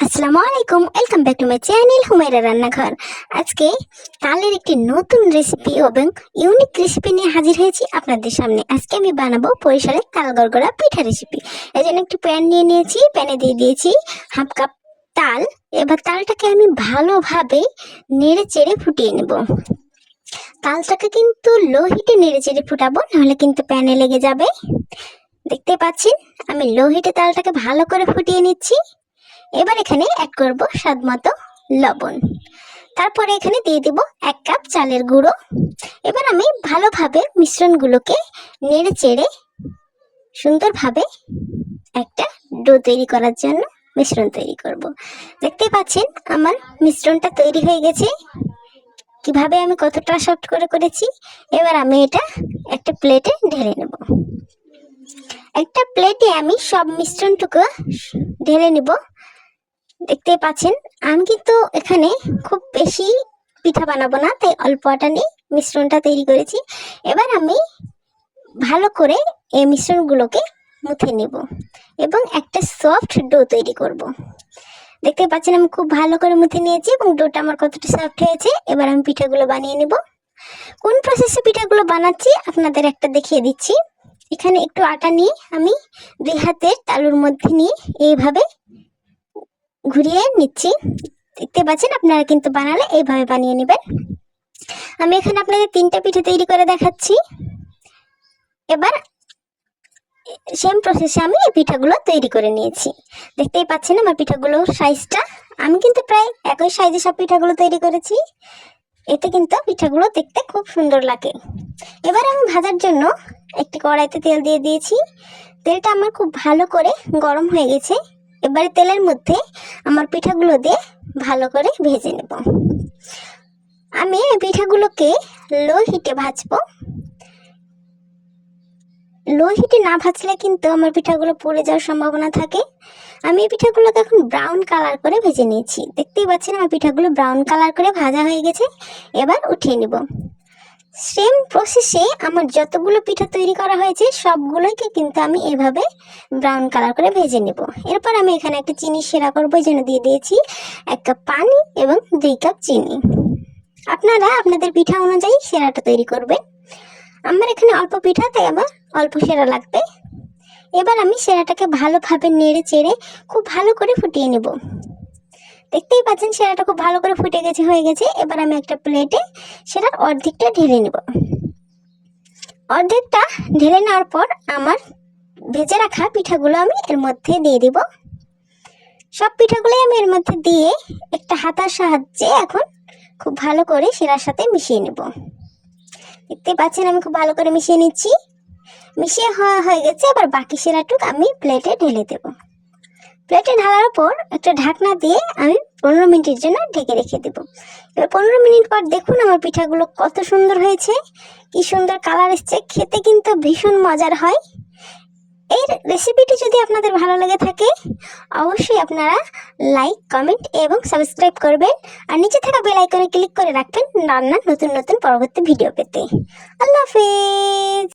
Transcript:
আসসালামু আলাইকুম welcome back to my channel Humayra Rannaghor. আজকে তালের একটি নতুন রেসিপি এবং ইউনিক রেসিপি নিয়ে হাজির হয়েছি আপনাদের সামনে। আজকে আমি বানাবো পরিসরের তাল গড়গড়া পিঠা রেসিপি এই জন্য একটু প্যান নিয়ে নিয়েছি প্যানে দিয়ে দিয়েছি হাফ কাপ তাল। এবার তালটাকে আমি ভালোভাবে নেড়ে চেড়ে ফুটিয়ে নেব। তালটাকে কিন্তু লো হিটে নেড়ে চেড়ে ফুটাবো, নাহলে কিন্তু প্যানে লেগে যাবে। দেখতে পাচ্ছেন, আমি লো হিটে তালটাকে ভালো করে ফুটিয়ে নিচ্ছি। এবার এখানে অ্যাড করব স্বাদ মতো লবণ। তারপরে এখানে দিয়ে দেব এক কাপ চালের গুঁড়ো। এবার আমি ভালোভাবে মিশ্রণগুলোকে নেড়ে চেড়ে সুন্দরভাবে একটা ডো তৈরি করার জন্য মিশ্রণ তৈরি করব। দেখতে পাচ্ছেন আমার মিশ্রণটা তৈরি হয়ে গেছে। কীভাবে আমি কতটা সফট করে করেছি, এবার আমি এটা একটা প্লেটে ঢেলে নেব। একটা প্লেটে আমি সব মিশ্রণটুকু ঢেলে নেব। দেখতে পাচ্ছেন। আমি কিন্তু এখানে খুব বেশি পিঠা বানাবো না, তাই অল্প আটা নিয়ে মিশ্রণটা তৈরি করেছি। এবার আমি ভালো করে এই মিশ্রণগুলোকে মুথে নেব এবং একটা সফট ডো তৈরি করব। দেখতে পাচ্ছেন আমি খুব ভালো করে মুথে নিয়েছি এবং ডোটা আমার কতটা সফট হয়েছে। এবার আমি পিঠাগুলো বানিয়ে নেব। কোন প্রসেসে পিঠাগুলো বানাচ্ছি আপনাদের একটা দেখিয়ে দিচ্ছি। এখানে একটু আটা নিয়ে আমি দুই হাতের তালুর মধ্যে নিয়ে এইভাবে ঘুরিয়ে নিচ্ছি। দেখতে পাচ্ছেন আপনারা কিন্তু বানালে এইভাবে বানিয়ে নেবেন। আমি এখানে আপনাদের তিনটা পিঠে তৈরি করে দেখাচ্ছি। এবার সেম প্রসেসে আমি এই পিঠাগুলো তৈরি করে নিয়েছি। দেখতেই পাচ্ছেন আমার পিঠাগুলোর সাইজটা আমি কিন্তু প্রায় একই সাইজে সব পিঠাগুলো তৈরি করেছি। এতে কিন্তু পিঠাগুলো দেখতে খুব সুন্দর লাগে। এবার আমি ভাজার জন্য একটি কড়াইতে তেল দিয়ে দিয়েছি। তেলটা আমার খুব ভালো করে গরম হয়ে গেছে। এবারে তেলের মধ্যে আমার পিঠাগুলো দিয়ে ভালো করে ভেজে নেব। আমি এই পিঠাগুলোকে লো হিটে ভাজবো। লো হিটে না ভাজলে কিন্তু আমার পিঠাগুলো পড়ে যাওয়ার সম্ভাবনা থাকে। আমি এই পিঠাগুলোকে এখন ব্রাউন কালার করে ভেজে নিয়েছি। দেখতেই পাচ্ছেন আমার পিঠাগুলো ব্রাউন কালার করে ভাজা হয়ে গেছে। এবার উঠিয়ে নেব। সেম প্রসেসে আমার যতগুলো পিঠা তৈরি করা হয়েছে, সবগুলোকে কিন্তু আমি এভাবে ব্রাউন কালার করে ভেজে নেব। এরপর আমি এখানে একটা চিনি সেরা করব যেন দিয়ে দিয়েছি এক কাপ পানি এবং দুই কাপ চিনি। আপনারা আপনাদের পিঠা অনুযায়ী সেরাটা তৈরি করবেন। আমার এখানে অল্প পিঠা, তাই আমার অল্প সেরা লাগবে। এবার আমি সেরাটাকে ভালোভাবে নেড়ে চেড়ে খুব ভালো করে ফুটিয়ে নেব। দেখতেই পাচ্ছেন সেরাটা খুব ভালো করে ফুটে গেছে, হয়ে গেছে। এবার আমি একটা প্লেটে সেটার অর্ধেকটা ঢেলে নেব। অর্ধেকটা ঢেলে নেওয়ার পর আমার ভেজে রাখা পিঠাগুলো আমি এর মধ্যে দিয়ে দিব। সব পিঠাগুলোই আমি এর মধ্যে দিয়ে একটা হাতার সাহায্যে এখন খুব ভালো করে সেরার সাথে মিশিয়ে নেব। দেখতে পাচ্ছেন আমি খুব ভালো করে মিশিয়ে নিচ্ছি। মিশিয়ে হয়ে গেছে, এবার বাকি সেরাটুক আমি প্লেটে ঢেলে দেব। প্লেটে ঢালার পর একটা ঢাকনা দিয়ে আমি পনেরো মিনিটের জন্য ঢেকে রেখে দেব। এবার পনেরো মিনিট পর দেখুন আমার পিঠাগুলো কত সুন্দর হয়েছে, কি সুন্দর কালার এসছে, খেতে কিন্তু ভীষণ মজার হয়। এই রেসিপিটি যদি আপনাদের ভালো লেগে থাকে, অবশ্যই আপনারা লাইক কমেন্ট এবং সাবস্ক্রাইব করবেন। আর নিচে থাকা বেল আইকনে ক্লিক করে রাখবেন রান্নার নতুন নতুন পরবর্তী ভিডিও পেতে। আল্লাহ হাফেজ!